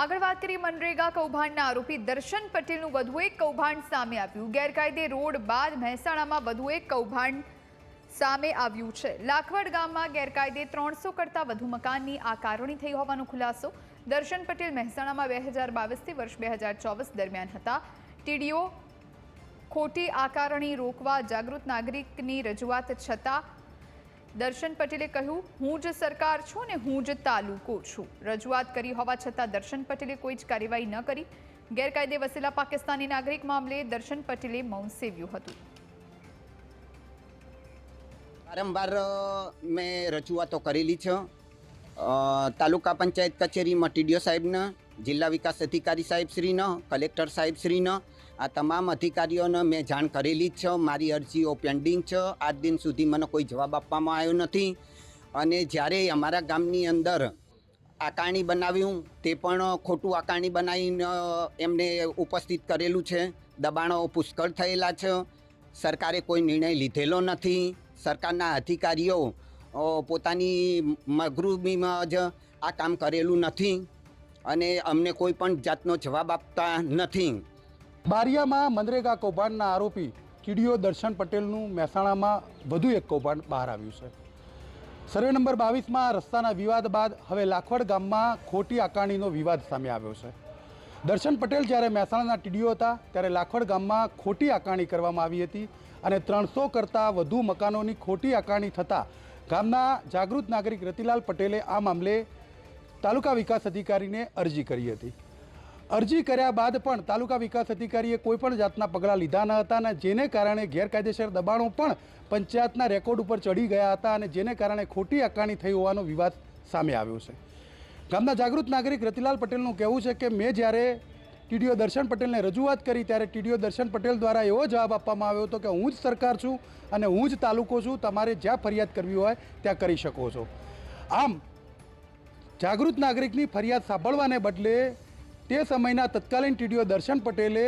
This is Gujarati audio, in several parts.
આગળ વાત કરીએ મનરેગા કૌભાંડના આરોપી દર્શન પટેલનું. વધુ એક કૌભાંડ સામે આવ્યું. ગેરકાયદે રોડ બાદ મહેસાણામાં વધુ એક કૌભાંડ સામે આવ્યું છે. લાખવડ ગામમાં ગેરકાયદે ત્રણસો કરતાં વધુ મકાનની આકારણી થઈ હોવાનો ખુલાસો દર્શન પટેલ મહેસાણામાં બે હજાર બાવીસથી વર્ષ બે હજાર ચોવીસ દરમિયાન હતા. ટીડીઓ ખોટી આકારણી રોકવા જાગૃત નાગરિકની રજૂઆત છતાં દર્શન પટેલે કહ્યું, હું જ સરકાર છું ને હું જ તાલુકો છું. રજૂઆત કરી હોવા છતાં દર્શન પટેલે કોઈ જ કાર્યવાહી ન કરી. ગેરકાયદે વસેલા પાકિસ્તાની નાગરિક મામલે દર્શન પટેલે મૌન સેવ્યું હતું. વારંવાર મેં રજૂઆતો કરેલી છે. તાલુકા પંચાયત કચેરીમાં ટીડીઓ સાહેબને જિલ્લા વિકાસ અધિકારી સાહેબશ્રીનો કલેક્ટર સાહેબશ્રીનો આ તમામ અધિકારીઓને મેં જાણ કરેલી જ છે, મારી અરજીઓ પેન્ડિંગ છે, આજ દિન સુધી મને કોઈ જવાબ આપવામાં આવ્યો નથી. અને જ્યારે અમારા ગામની અંદર આકારણી બનાવ્યું, તે પણ ખોટું આકારણી બનાવીને એમને ઉપસ્થિત કરેલું છે. દબાણો પુષ્કળ થયેલા છે. સરકારે કોઈ નિર્ણય લીધેલો નથી. સરકારના અધિકારીઓ પોતાની મગરૂબીમાં જ આ કામ કરેલું નથી. અને અમને કોઈ પણ જાતનો જવાબ આપતા નથી. બારિયામાં મનરેગા કૌભાંડના આરોપી કીડીઓ દર્શન પટેલનું મહેસાણામાં વધુ એક કૌભાંડ બહાર આવ્યું છે. સર્વે નંબર બાવીસમાં રસ્તાના વિવાદ બાદ હવે લાખવડ ગામમાં ખોટી આકારણીનો વિવાદ સામે આવ્યો છે. દર્શન પટેલ જ્યારે મહેસાણાના ટીડીઓ હતા, ત્યારે લાખવડ ગામમાં ખોટી આકારણી કરવામાં આવી હતી અને ત્રણસો કરતાં વધુ મકાનોની ખોટી આકારણી થતાં ગામના જાગૃત નાગરિક રતિલાલ પટેલે આ મામલે તાલુકા વિકાસ અધિકારીને અરજી કરી હતી. અરજી કર્યા બાદ પણ તાલુકા વિકાસ અધિકારીએ કોઈપણ જાતના પગલાં લીધા ન હતા અને જેને કારણે ગેરકાયદેસર દબાણો પણ પંચાયતના રેકોર્ડ ઉપર ચડી ગયા હતા અને જેને કારણે ખોટી આકારણી થઈ હોવાનો વિવાદ સામે આવ્યો છે. ગામના જાગૃત નાગરિક રતિલાલ પટેલનું કહેવું છે કે મેં જ્યારે ટીડીઓ દર્શન પટેલને રજૂઆત કરી ત્યારે ટીડીઓ દર્શન પટેલ દ્વારા એવો જવાબ આપવામાં આવ્યો હતો કે હું જ સરકાર છું અને હું જ તાલુકો છું, તમારે જ્યાં ફરિયાદ કરવી હોય ત્યાં કરી શકો છો. આમ જાગૃત નાગરિકની ફરિયાદ સાંભળવાને બદલે તે સમયના તત્કાલીન ટીડીઓ દર્શન પટેલે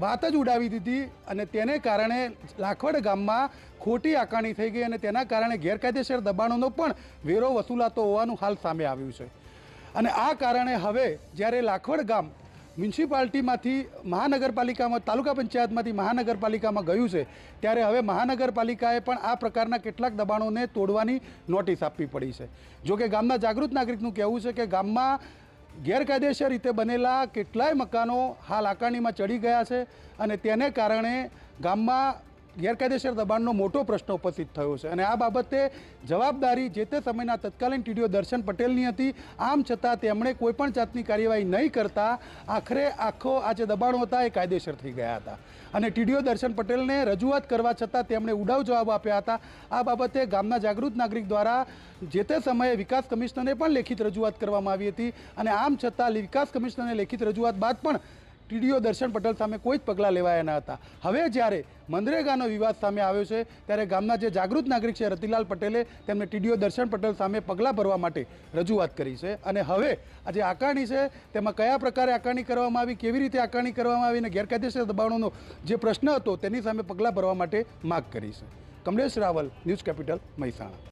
વાત જ ઉડાવી દીધી અને તેને કારણે લાખવડ ગામમાં ખોટી આકારણી થઈ ગઈ અને તેના કારણે ગેરકાયદેસર દબાણોનો પણ વેરો વસૂલાતો હોવાનું હાલ સામે આવ્યું છે. અને આ કારણે હવે જ્યારે લાખવડ ગામ મ્યુનિસિપાલિટીમાંથી મહાનગરપાલિકામાં, તાલુકા પંચાયતમાંથી મહાનગરપાલિકામાં ગયું છે, ત્યારે હવે મહાનગરપાલિકાએ પણ આ પ્રકારના કેટલાક દબાણોને તોડવાની નોટિસ આપવી પડી છે. જો કે ગામના જાગૃત નાગરિકનું કહેવું છે કે ગામમાં ગેરકાયદેસર રીતે બનેલા કેટલાય મકાનો હાલ આકારણીમાં ચડી ગયા છે અને તેને કારણે ગામમાં ગેરકાયદેસર દબાણનો મોટો પ્રશ્ન ઉપસ્થિત થયો છે. અને આ બાબતે જવાબદારી જે તે સમયના તત્કાલીન ટીડીઓ દર્શન પટેલની હતી. આમ છતાં તેમણે કોઈપણ જાતની કાર્યવાહી નહીં કરતા આખરે આખો આ જે દબાણો હતા એ કાયદેસર થઈ ગયા હતા. અને ટીડીઓ દર્શન પટેલને રજૂઆત કરવા છતાં તેમણે ઉડાવ જવાબ આપ્યા હતા. આ બાબતે ગામના જાગૃત નાગરિક દ્વારા જે તે સમયે વિકાસ કમિશનરને પણ લેખિત રજૂઆત કરવામાં આવી હતી. અને આમ છતાં વિકાસ કમિશનરને લેખિત રજૂઆત બાદ પણ ટીડીઓ દર્શન પટેલ સામે કોઈ જ પગલાં લેવાયા ન હતા. હવે જ્યારે મનરેગાનો વિવાદ સામે આવ્યો છે, ત્યારે ગામના જે જાગૃત નાગરિક છે રતિલાલ પટેલે તેમને ટીડીઓ દર્શન પટેલ સામે પગલાં ભરવા માટે રજૂઆત કરી છે. અને હવે આ જે આકારણી છે, તેમાં કયા પ્રકારે આકારણી કરવામાં આવી, કેવી રીતે આકારણી કરવામાં આવી અને ગેરકાયદેસર દબાણોનો જે પ્રશ્ન હતો, તેની સામે પગલાં ભરવા માટે માગ કરી છે. Kamlesh Rawal, news capital, Mehsana.